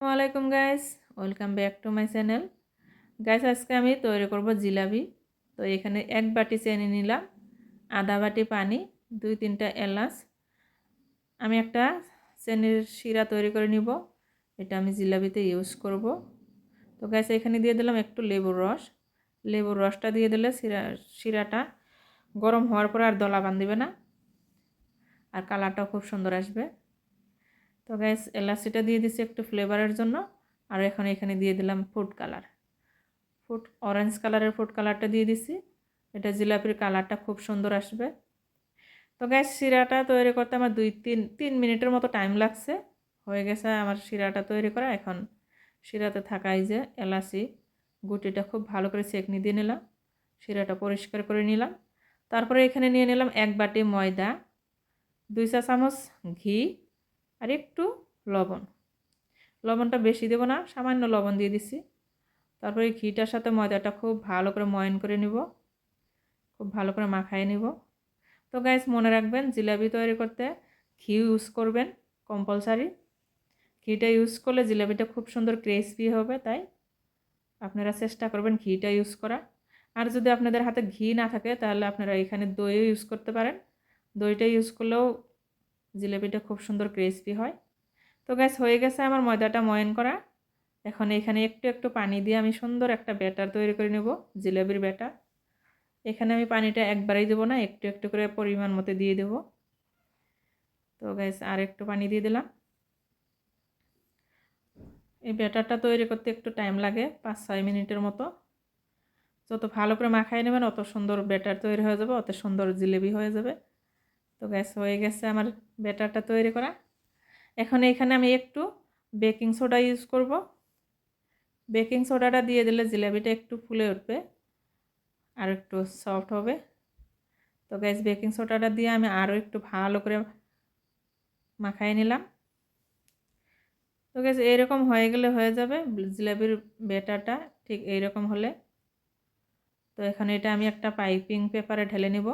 আসসালামাইকুম guys welcome back to my channel guys আজকে আমি তৈরি করব জিলাপি। তো এখানে এক বাটি চেনি নিলাম, আধা বাটি পানি, দুই তিনটা এলাচ। আমি একটা চেনির শিরা তৈরি করে নিব। এটা আমি জিলাপিতে ইউজ করব। তো গাইস এখানে দিয়ে দিলাম একটু লেবুর রস। লেবুর রসটা দিয়ে দিলে শিরা, শিরাটা গরম হওয়ার পর আর দলা বান্ধিবে না। আর কালারটাও খুব সুন্দর আসবে। তো গ্যাস এলাচিটা দিয়ে দিছি একটু ফ্লেভারের জন্য। আর এখন এখানে দিয়ে দিলাম ফুড কালার ফুড অরেঞ্জ কালারের ফুড কালারটা দিয়ে দিছি। এটা জিলাপির কালারটা খুব সুন্দর আসবে। তো গ্যাস শিরাটা তৈরি করতে আমার দুই, তিন তিন মিনিটের মতো টাইম লাগছে। হয়ে গেছে আমার শিরাটা তৈরি করা। এখন শিরাতে থাকাই যে এলাচি গুটিটা খুব ভালো করে চেকনি দিয়ে নিলাম। শিরাটা পরিষ্কার করে নিলাম। তারপরে এখানে নিয়ে নিলাম এক বাটি ময়দা, দুই চা চামচ ঘি আর একটু লবণ। লবণটা বেশি দেবো না, সামান্য লবণ দিয়ে দিছি। তারপরে ঘিটার সাথে ময়দাটা খুব ভালো করে ময়ন করে নিব। খুব ভালো করে মাখায় নিব। তো গাইস মনে রাখবেন, জিলাপি তৈরি করতে ঘি ইউজ করবেন কম্পালসারি ঘিটা ইউজ করলে জিলাপিটা খুব সুন্দর ক্রিসপি হবে, তাই আপনারা চেষ্টা করবেন ঘিটা ইউজ করা আর যদি আপনাদের হাতে ঘি না থাকে, তাহলে আপনারা এখানে দইও ইউজ করতে পারেন। দইটা ইউজ করলেও জিলেপিটা খুব সুন্দর ক্রিসপি হয়। তো গ্যাস হয়ে গেছে আমার ময়দাটা ময়ন করা। এখন এখানে একটু একটু পানি দিয়ে আমি সুন্দর একটা ব্যাটার তৈরি করে নেব, জিলেবির ব্যাটার। এখানে আমি পানিটা একবারেই দেবো না, একটু একটু করে পরিমাণ মতো দিয়ে দেব। তো গ্যাস আর একটু পানি দিয়ে দিলাম। এই ব্যাটারটা তৈরি করতে একটু টাইম লাগে, পাঁচ ছয় মিনিটের মতো। যত ভালো করে মাখাই নেবেন, অত সুন্দর ব্যাটার তৈরি হয়ে যাবে, অত সুন্দর জিলেবি হয়ে যাবে। তো গ্যাস হয়ে গেছে আমার ব্যাটারটা তৈরি করা। এখন এখানে আমি একটু বেকিং সোডা ইউজ করব। বেকিং সোডাটা দিয়ে দিলে জিলাপিটা একটু ফুলে উঠবে আর একটু সফট হবে। তো গ্যাস বেকিং সোডাটা দিয়ে আমি আরও একটু ভালো করে মাখাই নিলাম। তো গ্যাস এইরকম হয়ে গেলে হয়ে যাবে। জিলাপির ব্যাটারটা ঠিক এইরকম হলে। তো এখানে এটা আমি একটা পাইপিং পেপারে ঢেলে নিব।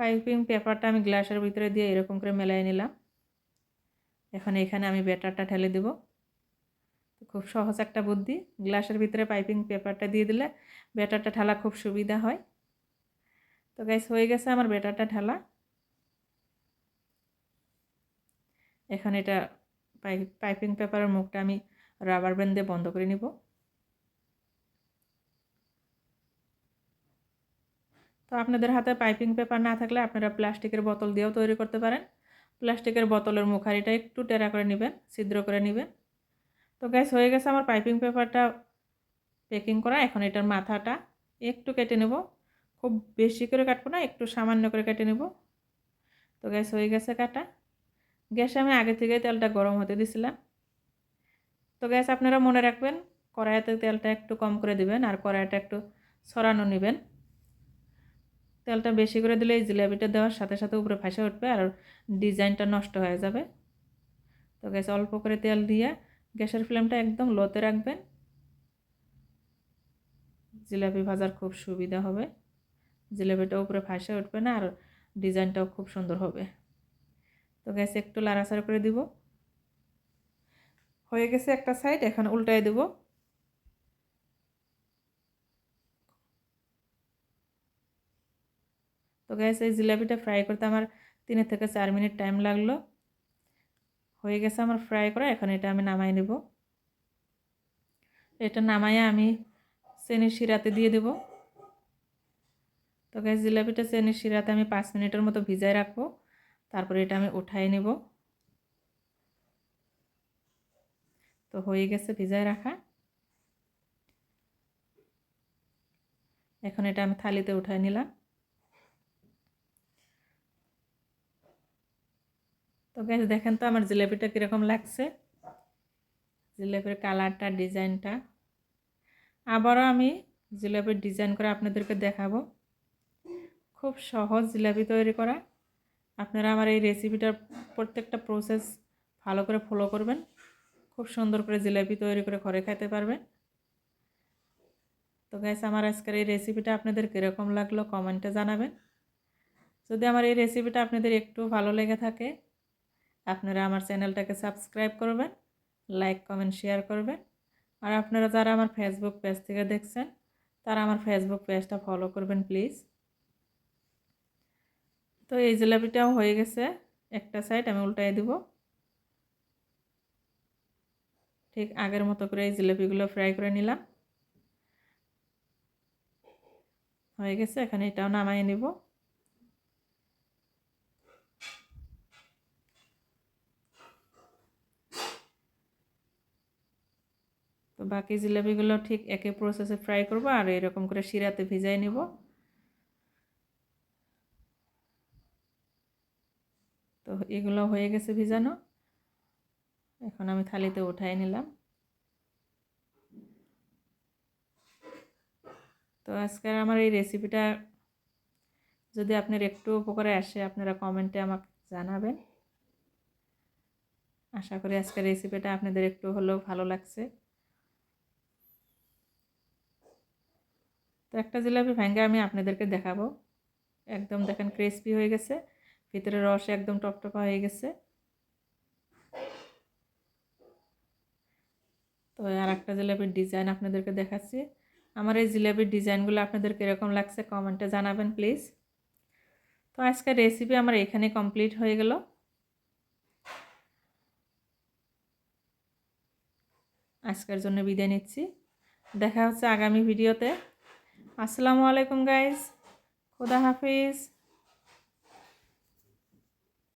পাইপিং পেপারটা আমি গ্লাসের ভিতরে দিয়ে এরকম করে মেলাই নিলাম। এখন এখানে আমি ব্যাটারটা ঢেলে দেব। খুব সহজ একটা বুদ্ধি। গ্লাসের ভিতরে পাইপিং পেপারটা দিয়ে দিলে ব্যাটারটা ঢালা খুব সুবিধা হয়। তো গ্যাস হয়ে গেছে আমার ব্যাটারটা ঢালা। এখন এটা পাইপিং পেপারের মুখটা আমি রাবার ব্যান্ড দিয়ে বন্ধ করে নিব। তো আপনাদের হাতে পাইপিং পেপার না থাকলে আপনারা প্লাস্টিকের বোতল দিয়েও তৈরি করতে পারেন। প্লাস্টিকের বোতলের মুখারিটা একটু টেরা করে নেবেন, ছিদ্র করে নেবেন। তো গ্যাস হয়ে গেছে আমার পাইপিং পেপারটা প্যাকিং করা। এখন এটার মাথাটা একটু কেটে নেব। খুব বেশি করে কাটবো না, একটু সামান্য করে কেটে নেব। তো গ্যাস হয়ে গেছে কাটা। গ্যাসে আমি আগে থেকে তেলটা গরম হতে দিছিলাম। তো গ্যাস আপনারা মনে রাখবেন, কড়াইতে তেলটা একটু কম করে দিবেন আর কড়াইটা একটু সরানো নেবেন। তেলটা বেশি করে দিলে এই জিলাপিটা দেওয়ার সাথে সাথে উপরে ফাঁসে উঠবে আর ডিজাইনটা নষ্ট হয়ে যাবে। তো গ্যাস অল্প করে তেল দিয়ে গ্যাসের ফ্লেমটা একদম লোতে রাখবেন। জিলাপি ভাজার খুব সুবিধা হবে। জিলাপিটা উপরে ফাঁসে উঠবে না আর ডিজাইনটাও খুব সুন্দর হবে। তো গ্যাস একটু লাড়াচাড়া করে দিব। হয়ে গেছে একটা সাইড এখন উল্টায় দেবো। গ্যাস এই জিলাপিটা ফ্রাই করতে আমার তিনের থেকে চার মিনিট টাইম লাগল। হয়ে গেছে আমার ফ্রাই করা, এখন এটা আমি নামাই নেব। এটা নামাইয়া আমি চেনির শিরাতে দিয়ে দেব। তো গ্যাস জিলাপিটা চেনির শিরাতে আমি পাঁচ মিনিটের মতো ভিজাই রাখব। তারপরে এটা আমি উঠাই নেব। তো হয়ে গেছে ভিজায় রাখা। এখন এটা আমি থালিতে উঠাই নিলাম। তো গ্যাস দেখেন তো আমার জিলেপিটা কীরকম লাগছে। জিলেপির কালারটা, ডিজাইনটা। আবারও আমি জিলাপির ডিজাইন করে আপনাদেরকে দেখাবো। খুব সহজ জিলাপি তৈরি করা। আপনারা আমার এই রেসিপিটার প্রত্যেকটা প্রসেস ভালো করে ফলো করবেন। খুব সুন্দর করে জিলাপি তৈরি করে ঘরে খাইতে পারবেন। তো গ্যাস আমার আজকের এই রেসিপিটা আপনাদের কীরকম লাগল কমেন্টে জানাবেন। যদি আমার এই রেসিপিটা আপনাদের একটু ভালো লেগে থাকে আপনারা আমার চ্যানেলটাকে সাবস্ক্রাইব করবেন, লাইক, কমেন্ট, শেয়ার করবেন। আর আপনারা যারা আমার ফেসবুক পেজ থেকে দেখছেন, তারা আমার ফেসবুক পেজটা ফলো করবেন প্লিজ তো এই জিলাপিটাও হয়ে গেছে, একটা সাইড আমি উল্টাই দিব। ঠিক আগের মতো করে এই জিলাপিগুলো ফ্রাই করে নিলাম। হয়ে গেছে, এখানে এটাও নামাই নিব। তো বাকি জিলাপিগুলো ঠিক একই প্রসেসে ফ্রাই করব আর এরকম করে শিরাতে ভিজাই নিব। তো এগুলো হয়ে গেছে ভিজানো। এখন আমি থালিতে উঠাই নিলাম। তো আজকের আমার এই রেসিপিটা যদি আপনার একটু উপকারে আসে, আপনারা কমেন্টে আমাকে জানাবেন। আশা করি আজকের রেসিপিটা আপনাদের একটু হলেও ভালো লাগছে। তো একটা জিলাপি ভেঙ্গে আমি আপনাদেরকে দেখাবো। একদম দেখেন ক্রিসপি হয়ে গেছে। ভিতরে রস একদম টপটপা হয়ে গেছে। তো আর একটা জিলাপির ডিজাইন আপনাদেরকে দেখাচ্ছি। আমার এই জিলাপির ডিজাইনগুলো আপনাদের কীরকম লাগছে কমেন্টে জানাবেন প্লিজ। তো আজকের রেসিপি আমার এখানে কমপ্লিট হয়ে গেল। আজকের জন্য বিদায় নিচ্ছি। দেখা হচ্ছে আগামী ভিডিওতে আসসালামু আলাইকুম গাইজ খুদা হাফিজ।